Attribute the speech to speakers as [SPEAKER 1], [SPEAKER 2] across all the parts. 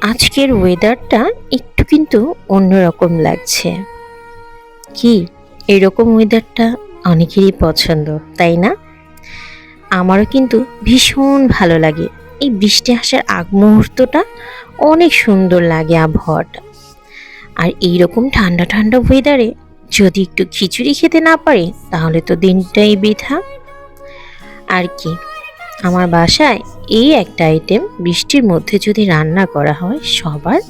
[SPEAKER 1] আজকের ওয়েদারটা একটু কিন্তু অন্যরকম লাগছে। কি? এরকম ওয়েদারটা অনেকেরই পছন্দ, তাই না? আমারও কিন্তু ভীষণ ভালো লাগে। এই বৃষ্টি আসার আগ মুহূর্তটা অনেক সুন্দর লাগে আবহাওয়াটা। আর এইরকম ঠান্ডা ঠান্ডা ওয়েদারে যদি একটু খিচুড়ি খেতে না পারি, তাহলে তো দিনটাই বৃথা। আর কি? আমার বাসায় এই একটা আইটেম বৃষ্টির মধ্যে যদি রান্না করা হয়, সবার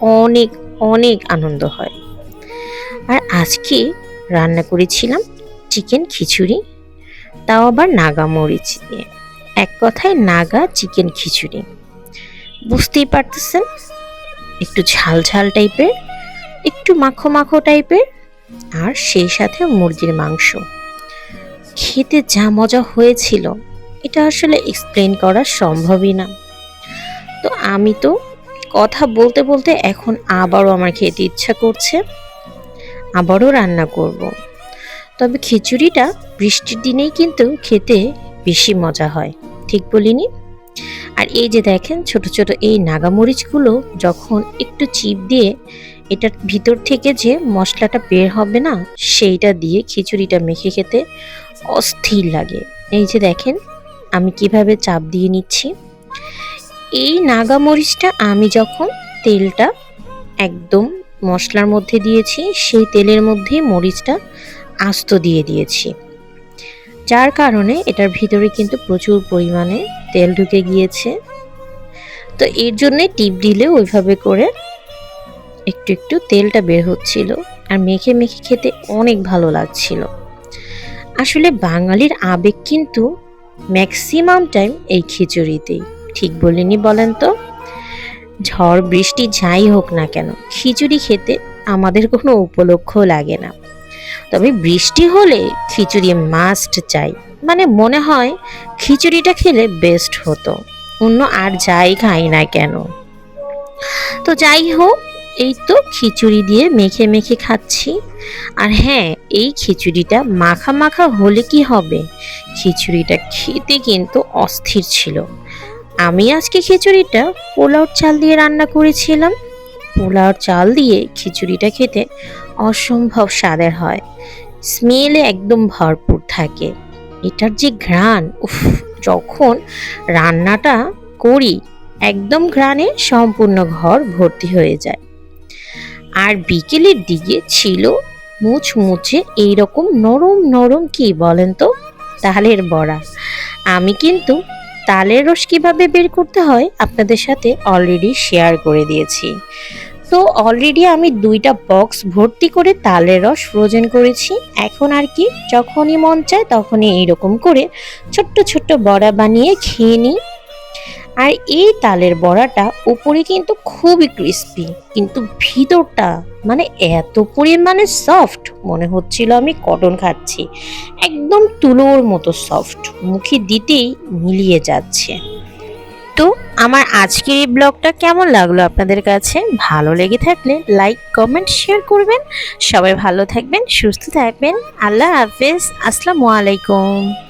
[SPEAKER 1] অনেক অনেক আনন্দ হয়। আর আজকে রান্না করেছিলাম চিকেন খিচুড়ি, তাও আবার নাগা মরিচ দিয়ে। এক কথায় নাগা চিকেন খিচুড়ি। বুঝতেই পারতেছেন? একটু ঝাল ঝাল টাইপের একটু মাখো মাখো টাইপের আর সেই সাথে মুরগির মাংস। খেতে যা মজা হয়েছিল। এটা আসলে এক্সপ্লেন করা সম্ভবই না। তো আমি তো কথা বলতে বলতে এখন আবারও আমার খেতে ইচ্ছা করছে, আবারও রান্না করব। তবে খিচুড়িটা বৃষ্টির দিনেই কিন্তু খেতে বেশি মজা হয়, ঠিক বলিনি? আর এই যে দেখেন ছোট ছোট এই নাগামরিচগুলো যখন একটু চিপ দিয়ে এটার ভিতর থেকে যে মশলাটা বের হবে না, সেইটা দিয়ে খিচুড়িটা মেখে খেতে অস্থির লাগে। এই যে দেখেন আমি কীভাবে চাপ দিয়ে নিচ্ছি? এই নাগা মরিচটা আমি যখন তেলটা একদম মশলার মধ্যে দিয়েছি, সেই তেলের মধ্যেই মরিচটা আস্ত দিয়ে দিয়েছি। যার কারণে এটার ভিতরে কিন্তু প্রচুর পরিমাণে তেল ঢুকে গিয়েছে। তো এর জন্যে টিপ দিলে ওইভাবে করে একটু একটু তেলটা বের হচ্ছিল আর মেখে মেখে খেতে অনেক ভালো লাগছিল। আসলে বাঙালির আবেগ কিন্তু ম্যাক্সিমাম টাইম এই খিচুড়িতেই। ঠিক বলিনি বলেন তো? ঝড়, বৃষ্টি যাই হোক না কেন, খিচুড়ি খেতে আমাদের কোনো উপলক্ষ লাগে না। তবে বৃষ্টি হলে খিচুড়ি মাস্ট চাই। মানে মনে হয় খিচুড়িটা খেলে বেস্ট হতো। অন্য আর যাই খাই না কেন। তো যাই হোক এই তো খিচুড়ি দিয়ে মেখে মেখে খাচ্ছি। আর হ্যাঁ এই খিচুড়িটা মাখা মাখা হলে কি হবে? খিচুড়িটা খেতে কিন্তু অস্থির ছিল। আমি আজকে খিচুড়িটা পোলাওর চাল দিয়ে রান্না করেছিলাম। পোলাওর চাল দিয়ে খিচুড়িটা খেতে অসম্ভব স্বাদের হয়। স্মেলে একদম ভরপুর থাকে। এটার যে ঘ্রাণ, উফ, যখন রান্নাটা করি, একদম ঘ্রাণে সম্পূর্ণ ঘর ভর্তি হয়ে যায়। আর বিকেলের দিকে ছিল মুচমুচে এইরকম নরম নরম কি বলেন তো? তালের বড়া। আমি কিন্তু তালের রস কীভাবে বের করতে হয় আপনাদের সাথে অলরেডি শেয়ার করে দিয়েছি। তো অলরেডি আমি দুইটা বক্স ভর্তি করে তালের রস ফ্রোজেন করেছি। এখন আর কি যখনই মন চায় তখনই এইরকম করে ছোট্ট ছোট্ট বড়া বানিয়ে খেয়ে নিই। আর এই তালের বড়াটা উপরে কিন্তু খুবই ক্রিস্পি কিন্তু ভিতরটা মানে এত পরিমাণে সফট মনে হচ্ছিল আমি কটন খাচ্ছি। একদম তুলোর মতো সফট মুখে দিতেই মিলিয়ে যাচ্ছে। তো আমার আজকের এই ব্লগটা কেমন লাগল আপনাদের কাছে? ভালো লেগে থাকলে লাইক কমেন্ট শেয়ার করবেন। সবাই ভালো থাকবেন, সুস্থ থাকবেন। আল্লাহ হাফেজ, আসসালামু আলাইকুম।